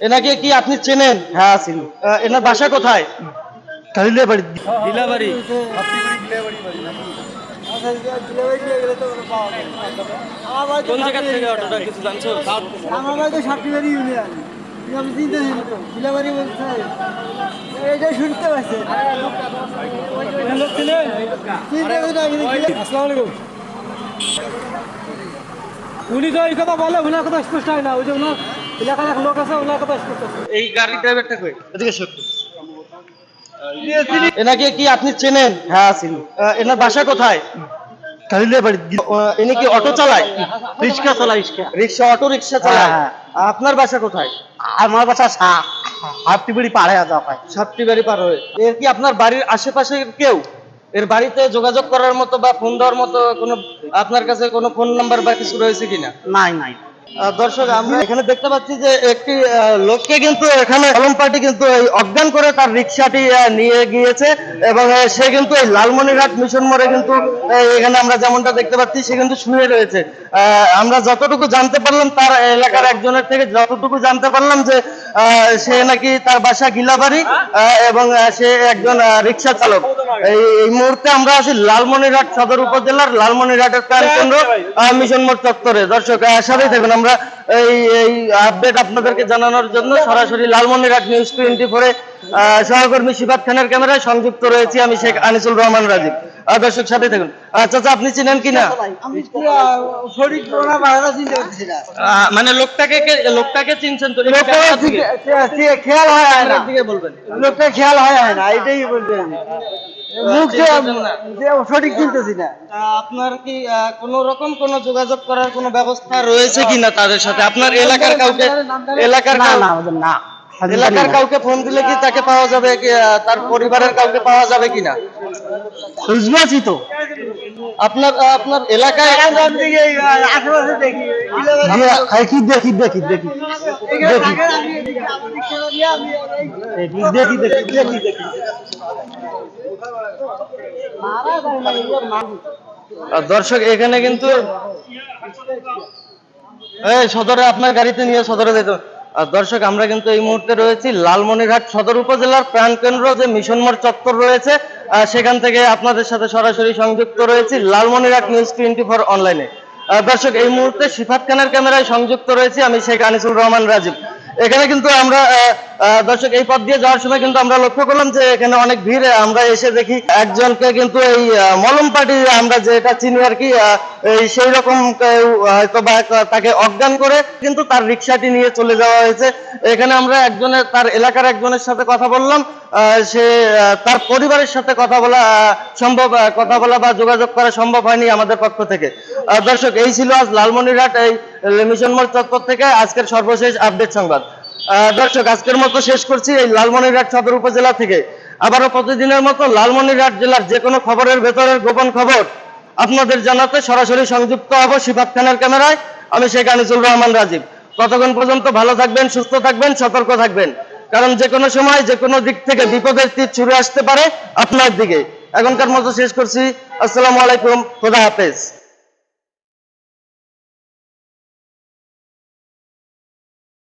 এনাকে কি আপনি চেনেন? হ্যাঁ আহ, এনার বাসা কোথায়? কালিলে বাড়ি কোন জায়গা থেকে অটোটা কিছু জানছো? আমার বাড়ি তো সাতটিবাড়ি ইউনিয়ন আমি চিন্তা ছিল তো শিলাবাড়ি বলছে এইটা শুনতে পাচ্ছে চিন্তা করি আসসালামু আলাইকুম। উনি তো এই কথা বলে ওনার কথা স্পষ্ট হয় না। ওই যে ওনার এলাকার এক লোক আছে ওনার কথা স্পষ্ট আছে এই গাড়ি ড্রাইভারটা কই? এদিকে সত্যি এনাকে কি আপনি চেনেন? হ্যাঁ এনার বাসা কোথায়? কালিলে বাড়ি। ইনি কি অটো চালায়? রিক্সা চালাই রিক্সা। রিক্সা অটো রিক্সা চালায়? হ্যাঁ, আপনার বাসা কোথায়? আমার বাসা সা হাফটি বাড়ি পাড়ে যাওয়া পায় সাতটি বাড়ি পার হয়ে। এর কি আপনার বাড়ির আশেপাশে কেউ? এর বাড়িতে যোগাযোগ করার মতো বা ফোন দেওয়ার মতো কোনো আপনার কাছে কোনো ফোন নাম্বার বা কিছু রয়েছে কিনা? নাই নাই। দর্শক আমরা এখানে দেখতে পাচ্ছি যে একটি লোককে কিন্তু এখানে কলম পার্টি কিন্তু এই অজ্ঞান করে তার রিক্সাটি নিয়ে গিয়েছে এবং সে কিন্তু এই লালমনিরহাট মিশন মোড়ে কিন্তু এখানে আমরা যেমনটা দেখতে পাচ্ছি সে কিন্তু শুয়ে রয়েছে। আহ, আমরা যতটুকু জানতে পারলাম তার এলাকার একজনের থেকে যতটুকু জানতে পারলাম যে সে নাকি তার বাসা গিলাবাড়ি আহ, এবং সে একজন রিক্সা চালক। এই মুহূর্তে আমরা আছি লালমনিরহাট সদর উপজেলার লালমনিরহাটের প্রাণ কেন্দ্র আহ, মিশন মোড় চত্বরে। দর্শক সাথেই থাকুন আমরা। এই এই আপডেট আপনাদেরকে জানানোর জন্য সরাসরি লালমনিরহাট নিউজ টোয়েন্টি ফোরে সহকর্মী শিবাদ খানের ক্যামেরায় সংযুক্ত রয়েছি আমি শেখ আনিসুল রহমান রাজীব দর্শক সাথে থাকুন আচ্ছা আচ্ছা আপনি চিনেন কিনা মানে লোকটাকে লোকটাকে চিনছেন তো খেয়াল হয় হয় না বলবেন লোকটা খেয়াল হয় হয় না এটাই আমি মুখ দিয়ে সঠিক চিনতেছি না। আপনার কি কোনো রকম কোনো যোগাযোগ করার কোনো ব্যবস্থা রয়েছে কিনা তাদের সাথে? আপনার এলাকার কাউকে এলাকার না না এলাকার কাউকে ফোন দিলে কি তাকে পাওয়া যাবে তার পরিবারের কাউকে পাওয়া যাবে কিনা? বুঝবাছি তো। আপনার আপনার এলাকায় দেখি। যে- এই কি দেখি দেখি দেখি দেখি। দেখি দেখি দেখি দেখি। দর্শক, এখানে কিন্তু এই সদরে আপনার গাড়িতে নিয়ে সদরে যেত আর দর্শক, আমরা কিন্তু এই মুহূর্তে রয়েছি লালমনিরহাট সদর উপজেলার প্রাণকেন্দ্র, যে মিশন মোড় চত্বর রয়েছে সেখান থেকে আপনাদের সাথে সরাসরি সংযুক্ত রয়েছি লালমনিরহাট নিউজ টোয়েন্টি ফোর অনলাইনে। দর্শক, এই মুহূর্তে সিফাত খানের ক্যামেরায় সংযুক্ত রয়েছি আমি শেখ আনিসুল রহমান রাজীব। এখানে কিন্তু আমরা দর্শক, এই পথ দিয়ে যাওয়ার সময় কিন্তু আমরা লক্ষ্য করলাম যে এখানে অনেক ভিড়। আমরা এসে দেখি একজনকে কিন্তু এই মলম পার্টি আমরা যেটা চিনি আর কি এই সেই রকম হয়তো বা তাকে অজ্ঞান করে কিন্তু তার রিক্সাটি নিয়ে চলে যাওয়া হয়েছে। এখানে আমরা একজনের, তার এলাকার একজনের সাথে কথা বললাম। সে তার পরিবারের সাথে কথা বলা সম্ভব কথা বলা বা যোগাযোগ করা সম্ভব হয়নি আমাদের পক্ষ থেকে। দর্শক, এই ছিল আজ লালমনিরহাট, এই মিশন মোড় চত্বর থেকে আজকের সর্বশেষ আপডেট সংবাদ। দর্শক, আজকের মতো শেষ করছি এই লালমনিরহাট সদর উপজেলা থেকে। আবারও প্রতিদিনের মতো লালমনিরহাট জেলার যে কোনো খবরের ভেতরের গোপন খবর আপনাদের জানাতে সরাসরি সংযুক্ত হব সিফাত খানের ক্যামেরায়। আমি শেখ আনিসুল রহমান রাজীব। ততক্ষণ পর্যন্ত ভালো থাকবেন, সুস্থ থাকবেন, সতর্ক থাকবেন। কারণ যে কোনো সময়, যে কোনো দিক থেকে বিপদের তীর ছুড়ে আসতে পারে আপনার দিকে। এখনকার মতো শেষ করছি। আসসালামু আলাইকুম, খোদা হাফেজ।